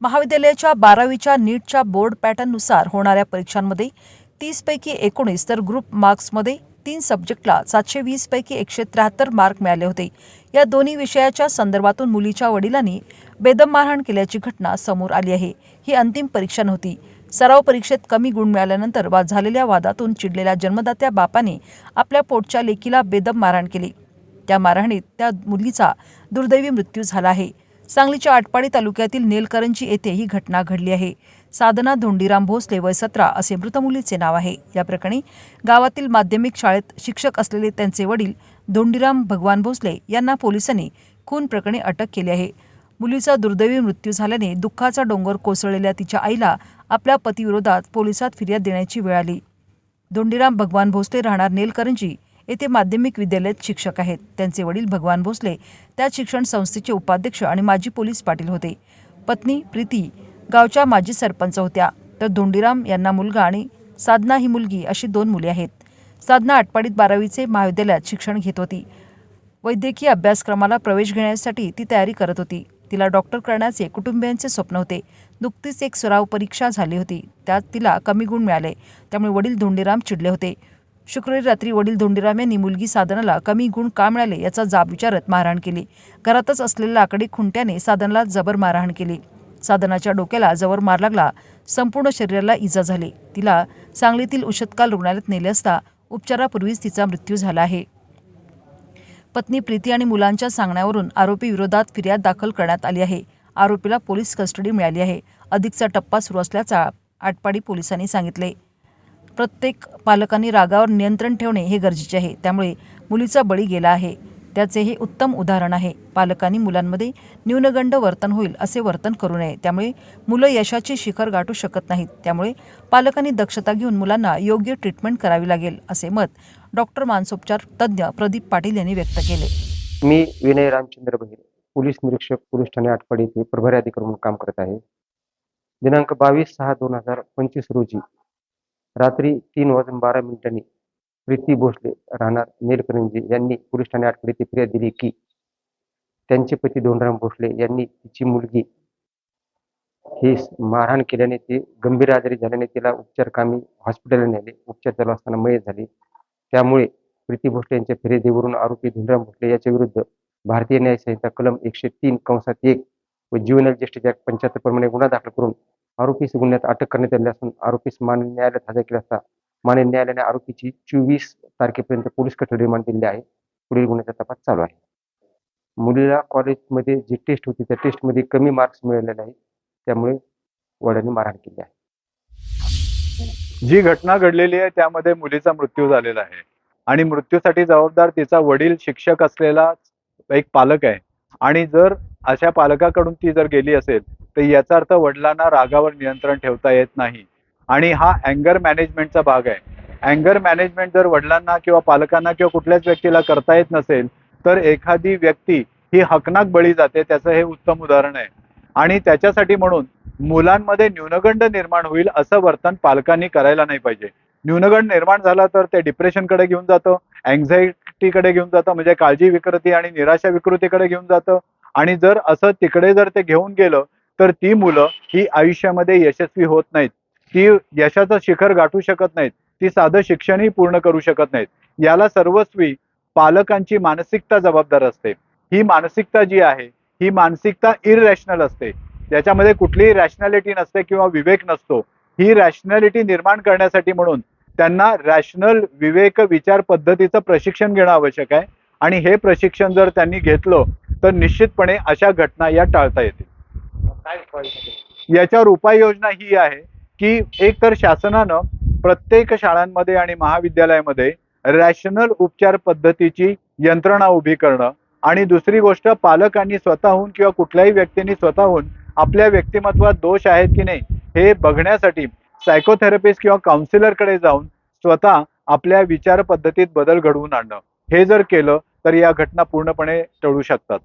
महाविद्यालयाच्या बारावीच्या नीटच्या बोर्ड पॅटर्ननुसार होणाऱ्या परीक्षांमध्ये तीसपैकी एकोणीस तर ग्रुप मार्क्समध्ये तीन सब्जेक्टला सातशे वीसपैकी एकशे त्र्याहत्तर मार्क मिळाले होते. या दोन्ही विषयाच्या संदर्भातून मुलीच्या वडिलांनी बेदम मारहाण केल्याची घटना समोर आली आहे. ही अंतिम परीक्षा नव्हती. सराव परीक्षेत कमी गुण मिळाल्यानंतर वा झालेल्या वादातून चिडलेल्या जन्मदात्या बापाने आपल्या पोटच्या लेकीला बेदम मारहाण केली. त्या मारहाणीत त्या मुलीचा दुर्दैवी मृत्यू झाला आहे. सांगलीच्या आटपाडी तालुक्यातील नेलकरंजी येथे ही घटना घडली आहे. साधना धोंडीराम भोसले वय सतरा असे मृत मुलीचे नाव आहे. या प्रकरणी गावातील माध्यमिक शाळेत शिक्षक असलेले त्यांचे वडील धोंडीराम भगवान भोसले यांना पोलिसांनी खून प्रकरणी अटक केली आहे. मुलीचा दुर्दैवी मृत्यू झाल्याने दुःखाचा डोंगर कोसळलेल्या तिच्या आईला आपल्या पतीविरोधात पोलिसात फिर्याद देण्याची वेळ आली. धोंडीराम भगवान भोसले राहणार नेलकरंजी येथे माध्यमिक विद्यालयात शिक्षक आहेत. त्यांचे वडील भगवान भोसले त्या शिक्षण संस्थेचे उपाध्यक्ष आणि माजी पोलीस पाटील होते. पत्नी प्रीती गावच्या माजी सरपंच होत्या. तर धोंडीराम यांना मुलगा आणि साधना ही मुलगी अशी दोन मुले आहेत. साधना आटपाडीत बारावीचे महाविद्यालयात शिक्षण घेत होती. वैद्यकीय अभ्यासक्रमाला प्रवेश घेण्यासाठी ती तयारी करत होती. तिला डॉक्टर करण्याचे कुटुंबियांचे स्वप्न होते. नुकतीच एक सराव परीक्षा झाली होती. त्यात तिला कमी गुण मिळाले. त्यामुळे वडील धोंडीराम चिडले होते. शुक्रवारी रात्री वडील धोंडीराम यांनी मुलगी साधनाला कमी गुण का मिळाले याचा जाब विचारत मारहाण केली. घरातच असलेल्या लाकडी खुंट्याने साधनाला जबर मारहाण केली. साधनाच्या डोक्याला जबर मार लागला. संपूर्ण शरीराला इजा झाली. तिला सांगलीतील उशतकाल रुग्णालयात नेले असता उपचारापूर्वीच तिचा मृत्यू झाला आहे. पत्नी प्रीती आणि मुलांच्या सांगण्यावरून आरोपी विरोधात फिर्याद दाखल करण्यात आली आहे. आरोपीला पोलीस कस्टडी मिळाली आहे. अधिकचा टप्पा सुरू असल्याचा आटपाडी पोलिसांनी सांगितले. प्रत्येक पालकांनी रागावर नियंत्रण ठेवणे हे गरजेचे आहे. त्यामुळे मुलीचा बळी गेला आहे. त्याचे हे उत्तम उदाहरण आहे. पालकांनी मुलांमध्ये न्यूनगंड वर्तन होईल असे वर्तन करू नये. त्यामुळे मुलं यशाचे शिखर गाठू शकत नाहीत. त्यामुळे पालकांनी दक्षता घेऊन मुलांना योग्य ट्रीटमेंट करावी लागेल असे मत डॉक्टर मानसोपचार तज्ज्ञ प्रदीप पाटील यांनी व्यक्त केले. मी विनय रामचंद्र बहिरे पोलीस निरीक्षक पोलीस ठाणे आटपाडी येथे प्रभारी अधिकारी म्हणून काम करत आहे. दिनांक बावीस सहा दोन हजार पंचवीस रोजी रात्री तीन वाजून बारा मिनिटांनी प्रीती भोसले राहणार नेलकरंजी यांनी पोलीस ठाणे आटपाडी फिर्याद दिली की त्यांचे पती धोंडराम भोसले यांनी तिची मुलगी ही मारहाण केल्याने ती गंभीर आजारी झाल्याने तिला उपचार कामी हॉस्पिटलला नेले. उपचार चालू असताना मयत झाली. त्यामुळे प्रीती भोसले यांच्या फिर्यादीवरून आरोपी धोंडराम भोसले याच्या विरुद्ध भारतीय न्यायसंहिता कलम एकशे तीन कंसात एक व ज्युएनएल ज्येष्ठ ऍक्ट पंच्याहत्तर प्रमाणे गुन्हा दाखल करून आरोपीस गुन्ह्यात अटक करण्यात आली असून आरोपीस माननीय न्यायालयात हजर केला असता माननीय न्यायालयाने आरोपीची चोवीस तारखेपर्यंत पोलीस कस्टडी रिमांड दिली आहे. पुढील गुन्ह्याचा तपास चालू आहे. मुलीला कॉलेजमध्ये जी टेस्ट होती त्या टेस्टमध्ये कमी मार्क्स मिळालेले आहेत. त्यामुळे वडिलांनी मारहाण केली आहे. जी घटना घडलेली आहे त्यामध्ये मुलीचा मृत्यू झालेला आहे. आणि मृत्यूसाठी जबाबदार तिचा वडील शिक्षक असलेला एक पालक आहे. आणि जर अशा पालकाकडून ती जर गेली असेल तर याचा अर्थ वडिलांना रागावर नियंत्रण ठेवता येत नाही. आणि हा अँगर मॅनेजमेंटचा भाग आहे. अँगर मॅनेजमेंट जर वडिलांना किंवा पालकांना किंवा कुठल्याच व्यक्तीला करता येत नसेल तर एखादी व्यक्ती ही हकनाक बळी जाते त्याचं हे उत्तम उदाहरण आहे. आणि त्याच्यासाठी म्हणून मुलांमध्ये न्यूनगंड निर्माण होईल असं वर्तन पालकांनी करायला नाही पाहिजे. न्यूनगंड निर्माण झाला तर ते डिप्रेशनकडे घेऊन जातं अँझायटीकडे घेऊन जातं म्हणजे काळजी विकृती आणि निराशा विकृतीकडे घेऊन जातं. आणि जर असं तिकडे जर ते घेऊन गेलं तर ती मुलं ही आयुष्यामध्ये यशस्वी होत नाहीत. ती यशाचं शिखर गाठू शकत नाहीत. ती साधं शिक्षणही पूर्ण करू शकत नाहीत. याला सर्वस्वी पालकांची मानसिकता जबाबदार असते. ही मानसिकता जी आहे ही मानसिकता इररॅशनल असते. ज्याच्यामध्ये कुठलीही रॅशनॅलिटी नसते किंवा विवेक नसतो. ही रॅशनॅलिटी निर्माण करण्यासाठी म्हणून त्यांना रॅशनल विवेक विचार पद्धतीचं प्रशिक्षण घेणं आवश्यक आहे. आणि हे प्रशिक्षण जर त्यांनी घेतलं तर निश्चितपणे अशा घटना या टाळता येतील. याच्यावर उपाययोजना ही आहे की एक तर शासनानं प्रत्येक शाळांमध्ये आणि महाविद्यालयामध्ये रॅशनल उपचार पद्धतीची यंत्रणा उभी करणं आणि दुसरी गोष्ट पालकांनी स्वतःहून किंवा कुठल्याही व्यक्तींनी स्वतःहून आपल्या व्यक्तिमत्वात दोष आहेत की नाही हे बघण्यासाठी सायकोथेरपिस्ट किंवा काउन्सिलरकडे जाऊन स्वतः आपल्या विचार पद्धतीत बदल घडवून आणणं. हे जर केलं तर या घटना पूर्णपणे टळू शकतात.